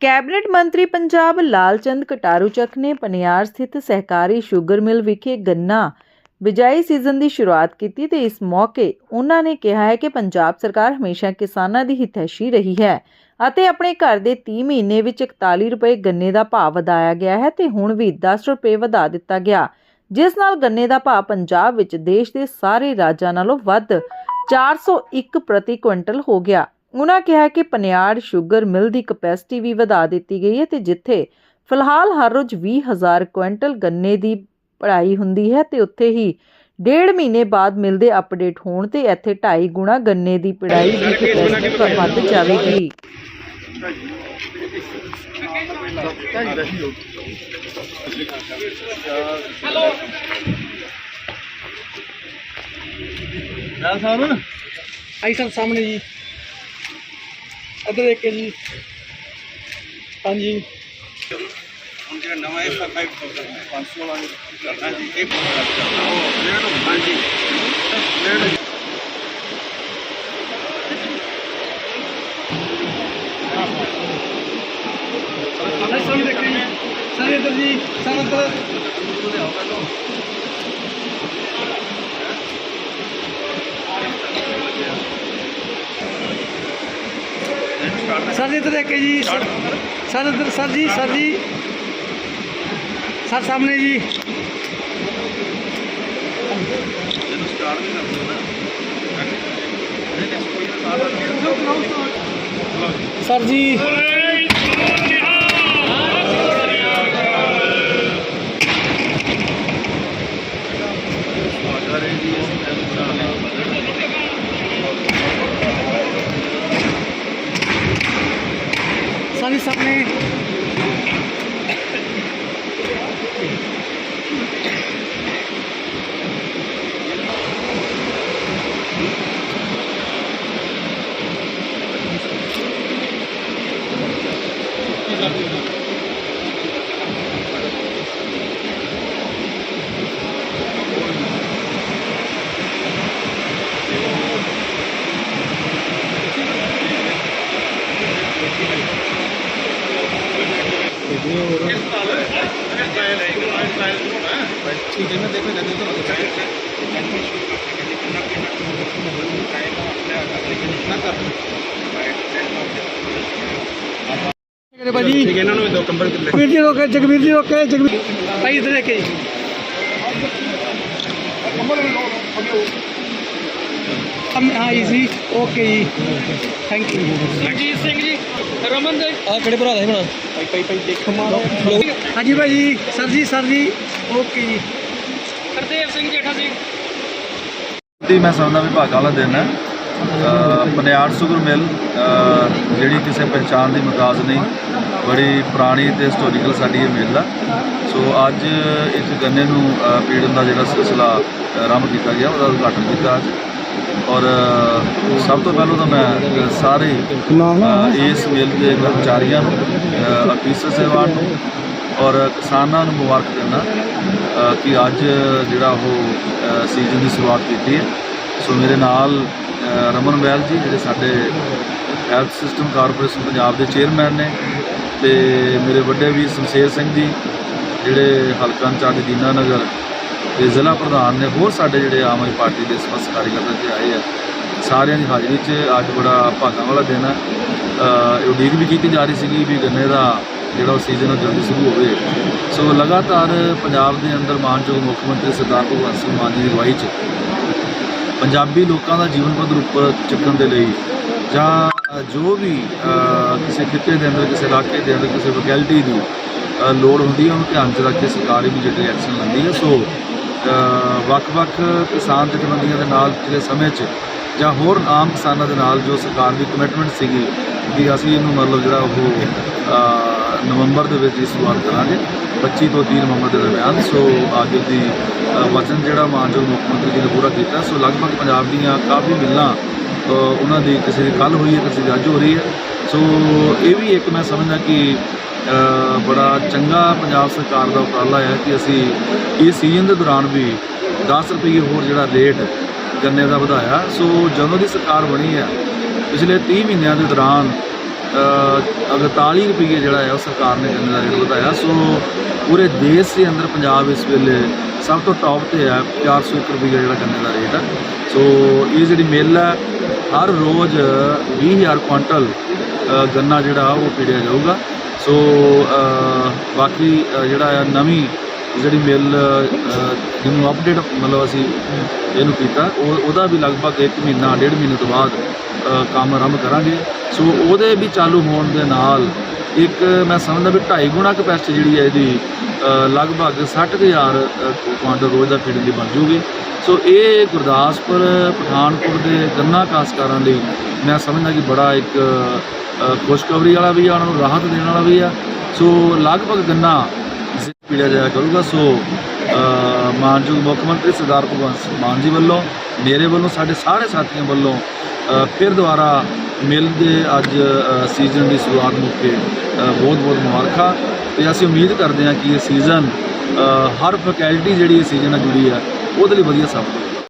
Cabinet ਮੰਤਰੀ ਪੰਜਾਬ ਲਾਲਚੰਦ ਕਟਾਰੂ ਚੱਕ ਨੇ ਪਨਿਆਰ ਸਥਿਤ ਸਹਿਕਾਰੀ ਸ਼ੂਗਰ ਮਿਲ ਵਿਖੇ ਗੰਨਾ ਬਿਜਾਈ ਸੀਜ਼ਨ ਦੀ ਸ਼ੁਰੂਆਤ ਕੀਤੀ ਤੇ ਇਸ ਮੌਕੇ ਉਹਨਾਂ ਨੇ ਕਿਹਾ ਹੈ ਕਿ ਪੰਜਾਬ ਸਰਕਾਰ ਹਮੇਸ਼ਾ ਕਿਸਾਨਾਂ ਦੀ ਹਿਤੈਸ਼ੀ ਰਹੀ ਹੈ ਅਤੇ ਆਪਣੇ ਘਰ ਦੇ 30 ਮਹੀਨੇ ਵਿੱਚ 41 ਰੁਪਏ ਗੰਨੇ ਦਾ ਭਾਅ ਵਧਾਇਆ ਗਿਆ ਹੈ ਤੇ ਹੁਣ ਵੀ 10 ਰੁਪਏ ਵਧਾ ਦਿੱਤਾ ਗਿਆ, ਜਿਸ ਨਾਲ ਗੰਨੇ ਦਾ ਭਾਅ ਪੰਜਾਬ ਵਿੱਚ ਦੇਸ਼ ਦੇ ਸਾਰੇ ਰਾਜਾਂ ਨਾਲੋਂ ਵੱਧ 401 ਪ੍ਰਤੀ ਕੁਇੰਟਲ ਹੋ ਗਿਆ। ਉਹਨਾਂ ਕਿਹਾ ਕਿ ਪਨਿਆੜ ਸ਼ੂਗਰ ਮਿਲ ਦੀ ਕਪੈਸਿਟੀ ਵੀ ਵਧਾ ਦਿੱਤੀ ਗਈ ਹੈ ਤੇ ਜਿੱਥੇ ਫਿਲਹਾਲ ਹਰ ਰੋਜ਼ 20000 ਕੁਇੰਟਲ ਗੰਨੇ ਦੀ ਪੜਾਈ ਹੁੰਦੀ ਹੈ ਤੇ ਉੱਥੇ ਹੀ ਡੇਢ ਮਹੀਨੇ ਬਾਅਦ ਮਿਲ ਦੇ ਅਪਡੇਟ ਹੋਣ ਤੇ ਇੱਥੇ 2.5 ਗੁਣਾ ਗੰਨੇ ਦੀ ਪੜਾਈ ਦੀ ਕਪੈਸਿਟੀ ਵੱਧ ਜਾਵੇਗੀ। ਨਾਲ ਸਾਹਿਬ ਆਈ ਸਰ ਸਾਹਮਣੇ ਜੀ। ਇੱਧਰ ਦੇਖ ਜੀ। ਹਾਂਜੀ। ਹੁਣ ਜਿਹੜਾ ਨਵਾਂ ਹੈ 500 ਵਾਲਾ ਕਰਨਾ ਜੀ ਇੱਕ ਉਹ ਡੇਢ ਹਾਂਜੀ। ਡੇਢ ਸਰ ਇੱਧਰ ਦੇਖ ਕੇ ਜੀ ਸਰ ਸਰ ਇੱਧਰ, ਸਰ ਜੀ ਸਰ ਜੀ। ਸਰ ਸਾਹਮਣੇ ਜੀ। ਸਰ ਜੀ ਸਾਰੇ ਜੀ ਅਸੀਂ ਤੈਨੂੰ ਬਣਾ ਸਰ ਜੀ ਸਾਹਮਣੇ ठीक है मैं देखने जाते ਕਿਹੜੇ ਭਾਜੀ ਠੀਕ ਹੈ ਇਹਨਾਂ ਨੂੰ ਵੀ ਦੋ ਕੰਬਲ ਲੈ ਜਗਵੀਰ ਜੀ ਰੋਕੇ ਜਗਵੀਰ ਜੀ ਰੋਕੇ ਜਗਵੀਰ ਭਾਈ ਇੱਧਰ ਦੇਖ ਕੇ ਜੀ ਹਮ ਹਾਂ ਈਜ਼ੀ ਓਕੇ ਜੀ। ਥੈਂਕ ਯੂ ਜਗਜੀਤ ਸਿੰਘ ਜੀ ਰਮਨ ਦੇ ਆ ਕਿਹੜੇ ਭਰਾ ਦਾ ਬਣਾ? ਭਾਈ ਭਾਈ ਭਾਈ ਦੇਖ ਮਾਰੋ ਹਾਂਜੀ ਭਾਈ ਸਰ ਜੀ ਸਰ ਜੀ। ਓਕੇ ਜੀ। ਹਰਦੇਵ ਸਿੰਘ ਜੇਠਾ ਸਿੰਘ ਦੀ ਮੈਂ ਸਮਝਦਾ ਵਿਭਾਗ ਵਾਲਾ ਦਿਨ ਹੈ। ਪਨਿਆੜ ਸੁਗਰ ਮਿਲ ਜਿਹੜੀ ਕਿਸੇ ਪਹਿਚਾਣ ਦੀ ਮੁਤਾਜ਼ ਨਹੀਂ ਬੜੀ ਪੁਰਾਣੀ ਤੇ ਹਿਸਟੋਰੀਕਲ ਸਾਡੀ ਇਹ ਮਿਲ ਆ। ਸੋ ਅੱਜ ਇਸ ਗੰਨੇ ਨੂੰ ਪੀੜਨ ਦਾ ਜਿਹੜਾ ਸਿਲਸਿਲਾ ਆਰੰਭ ਕੀਤਾ ਗਿਆ ਉਹਦਾ ਉਦਘਾਟਨ ਕੀਤਾ ਅੱਜ। ਔਰ ਸਭ ਤੋਂ ਪਹਿਲਾਂ ਤਾਂ ਮੈਂ ਸਾਰੇ ਇਸ ਮਿਲ ਦੇ ਕਰਮਚਾਰੀਆਂ ਨੂੰ ਅਫੀਸਰ ਸਹਿਬਾਨ ਨੂੰ ਔਰ ਕਿਸਾਨਾਂ ਨੂੰ ਮੁਬਾਰਕ ਦਿੰਦਾ ਕਿ ਅੱਜ ਜਿਹੜਾ ਉਹ ਸੀਜ਼ਨ ਦੀ ਸ਼ੁਰੂਆਤ ਕੀਤੀ ਹੈ। ਸੋ ਮੇਰੇ ਨਾਲ ਰਮਨ ਵੈਲ ਜੀ ਜਿਹੜੇ ਸਾਡੇ ਹੈਲਥ ਸਿਸਟਮ ਕਾਰਪੋਰੇਸ਼ਨ ਪੰਜਾਬ ਦੇ ਚੇਅਰਮੈਨ ਨੇ ਤੇ ਮੇਰੇ ਵੱਡੇ ਵੀਰ ਸ਼ਮਸ਼ੇਰ ਸਿੰਘ ਜੀ ਜਿਹੜੇ ਹਲਕਾ ਇੰਚਾਰਜ ਦੀਨਾ ਨਗਰ ਤੇ ਜ਼ਿਲ੍ਹਾ ਪ੍ਰਧਾਨ ਨੇ ਹੋਰ ਸਾਡੇ ਜਿਹੜੇ ਆਮ ਆਦਮੀ ਪਾਰਟੀ ਦੇ ਸਮਸਤ ਕਾਰਜਕਰਤਾ ਇੱਥੇ ਆਏ ਆ, ਸਾਰਿਆਂ ਦੀ ਹਾਜ਼ਰੀ 'ਚ ਅੱਜ ਬੜਾ ਭਾਗਾਂ ਵਾਲਾ ਦਿਨ ਹੈ। ਇਹ ਉਡੀਕ ਵੀ ਕੀਤੀ ਜਾ ਰਹੀ ਸੀਗੀ ਵੀ ਗੰਨੇ ਦਾ ਜਿਹੜਾ ਉਹ ਸੀਜ਼ਨ ਉਹ ਜਲਦੀ ਸ਼ੁਰੂ ਹੋਵੇ। ਸੋ ਲਗਾਤਾਰ ਪੰਜਾਬ ਦੇ ਅੰਦਰ ਮਾਨਯੋਗ ਮੁੱਖ ਮੰਤਰੀ ਸਰਦਾਰ ਭਗਵੰਤ ਸਿੰਘ ਮਾਨ ਜੀ ਦੀ ਅਗਵਾਈ 'ਚ ਪੰਜਾਬੀ ਲੋਕਾਂ ਦਾ ਜੀਵਨ ਪੱਧਰ ਉੱਪਰ ਚੁੱਕਣ ਦੇ ਲਈ ਜਾਂ ਜੋ ਵੀ ਕਿਸੇ ਖਿੱਤੇ ਦੇ ਅੰਦਰ, ਕਿਸੇ ਇਲਾਕੇ ਦੇ ਅੰਦਰ, ਕਿਸੇ ਲੋਕੈਲਿਟੀ ਦੀ ਲੋੜ ਹੁੰਦੀ ਹੈ, ਉਹਨੂੰ ਧਿਆਨ 'ਚ ਰੱਖ ਕੇ ਸਰਕਾਰ ਵੀ ਜਿਹੜੇ ਐਕਸ਼ਨ ਲੈਂਦੀ ਹੈ। ਸੋ ਵੱਖ-ਵੱਖ ਕਿਸਾਨ ਜਥੇਬੰਦੀਆਂ ਦੇ ਨਾਲ ਪਿਛਲੇ ਸਮੇਂ 'ਚ ਜਾਂ ਹੋਰ ਆਮ ਕਿਸਾਨਾਂ ਦੇ ਨਾਲ ਜੋ ਸਰਕਾਰ ਦੀ ਕਮਿਟਮੈਂਟ ਸੀਗੀ ਕਿ ਅਸੀਂ ਇਹਨੂੰ ਮਤਲਬ ਜਿਹੜਾ ਉਹ ਨਵੰਬਰ ਦੇ ਵਿੱਚ ਹੀ ਸ਼ੁਰੂਆਤ ਕਰਾਂਗੇ 25 ਤੋਂ 30 ਨਵੰਬਰ ਦੇ ਦਰਮਿਆਨ। ਸੋ ਅੱਜ ਦੀ ਵਚਨ ਜਿਹੜਾ ਮਾਨਯੋਗ ਮੁੱਖ ਮੰਤਰੀ ਜੀ ਨੇ ਪੂਰਾ ਕੀਤਾ, ਸੋ ਲਗਭਗ ਪੰਜਾਬ ਦੀਆਂ ਕਾਫੀ ਮਿਲਾਂ ਉਹਨਾਂ ਦੀ ਕਿਸੇ ਦੀ ਕੱਲ ਹੋਈ ਹੈ, ਕਿਸੇ ਦੀ ਅੱਜ ਹੋ ਰਹੀ ਹੈ। ਸੋ ਇਹ ਵੀ ਇੱਕ ਮੈਂ ਸਮਝਦਾ ਕਿ ਬੜਾ ਚੰਗਾ ਪੰਜਾਬ ਸਰਕਾਰ ਦਾ ਉਪਰਾਲਾ ਹੈ ਕਿ ਅਸੀਂ ਇਸ ਸੀਜ਼ਨ ਦੇ ਦੌਰਾਨ ਵੀ 10 ਰੁਪਏ ਹੋਰ ਜਿਹੜਾ ਰੇਟ ਗੰਨੇ ਦਾ ਵਧਾਇਆ। ਸੋ ਜਦੋਂ ਦੀ ਸਰਕਾਰ ਬਣੀ ਹੈ ਪਿਛਲੇ 30 ਮਹੀਨਿਆਂ ਦੇ ਦੌਰਾਨ 41 ਰੁਪਏ ਜਿਹੜਾ ਹੈ ਉਹ ਸਰਕਾਰ ਨੇ ਗੰਨੇ ਦਾ ਰੇਟ ਵਧਾਇਆ। ਸੋ ਪੂਰੇ ਦੇਸ਼ ਦੇ ਅੰਦਰ ਪੰਜਾਬ ਇਸ ਵੇਲੇ ਸਭ ਤੋਂ ਟੌਪ ਤੇ ਹੈ 401 ਰੁਪਏ ਜਿਹੜਾ ਗੰਨੇ ਦਾ ਰੇਟ ਹੈ। ਸੋ ਇਹ ਜਿਹੜੀ ਮਿੱਲ ਹੈ ਹਰ ਰੋਜ਼ 20000 ਕੁਆਂਟਲ ਅ, ਗੰਨਾ ਜਿਹੜਾ ਉਹ ਪੀੜਿਆ ਜਾਊਗਾ। ਸੋ ਬਾਕੀ ਜਿਹੜਾ ਆ ਨਵੀਂ ਜਿਹੜੀ ਮਿੱਲ ਜਿਹਨੂੰ ਅਪਡੇਟ ਮਤਲਬ ਅਸੀਂ ਇਹਨੂੰ ਕੀਤਾ ਉਹ ਉਹਦਾ ਵੀ ਲਗਭਗ 1 ਮਹੀਨਾ ਡੇਢ ਮਹੀਨੇ ਤੋਂ ਬਾਅਦ ਕੰਮ ਆਰੰਭ ਕਰਾਂਗੇ। ਸੋ ਉਹਦੇ ਵੀ ਚਾਲੂ ਹੋਣ ਦੇ ਨਾਲ ਇੱਕ ਮੈਂ ਸਮਝਦਾ ਵੀ 2.5 ਗੁਣਾ ਕਪੈਸਿਟੀ ਜਿਹੜੀ ਹੈ ਇਹਦੀ ਅ, ਲਗਭਗ 60000 ਕੁਆਂਟਲ ਰੋਜ਼ ਦਾ ਫੀਡਿੰਗ ਦੀ ਬਣ ਜੂਗੀ। ਸੋ ਇਹ ਗੁਰਦਾਸਪੁਰ ਪਠਾਨਕੋਟ ਦੇ ਗੰਨਾ ਕਾਸਕਾਰਾਂ ਲਈ ਮੈਂ ਸਮਝਦਾ ਕਿ ਬੜਾ ਇੱਕ ਖੁਸ਼ਖਬਰੀ ਵਾਲਾ ਵੀ ਆ, ਉਹਨਾਂ ਨੂੰ ਰਾਹਤ ਦੇਣ ਵਾਲਾ ਵੀ ਆ। ਸੋ ਲਗਭਗ ਗੰਨਾ ਪੀੜਿਆ ਜਾਇਆ ਕਰੂਗਾ। ਸੋ ਮਾਨਯੋਗ ਮੁੱਖ ਮੰਤਰੀ ਸਰਦਾਰ ਭਗਵੰਤ ਸਿੰਘ ਮਾਨ ਜੀ ਵੱਲੋਂ, ਮੇਰੇ ਵੱਲੋਂ, ਸਾਡੇ ਸਾਰੇ ਸਾਥੀਆਂ ਵੱਲੋਂ ਫਿਰ ਦੁਬਾਰਾ ਮਿਲ ਦੇ ਅੱਜ ਸੀਜ਼ਨ ਦੀ ਸ਼ੁਰੂਆਤ ਮੌਕੇ ਬਹੁਤ ਬਹੁਤ ਮੁਬਾਰਕਾਂ। ਤੇ ਅਸੀਂ ਉਮੀਦ ਕਰਦੇ ਹਾਂ ਕਿ ਇਹ ਸੀਜ਼ਨ ਹਰ ਫੈਕਲਟੀ ਜਿਹੜੀ ਇਹ ਸੀਜ਼ਨ ਨਾਲ ਜੁੜੀ ਹੈ, ਉਹਦੇ ਲਈ ਵਧੀਆ ਸਾਬਤ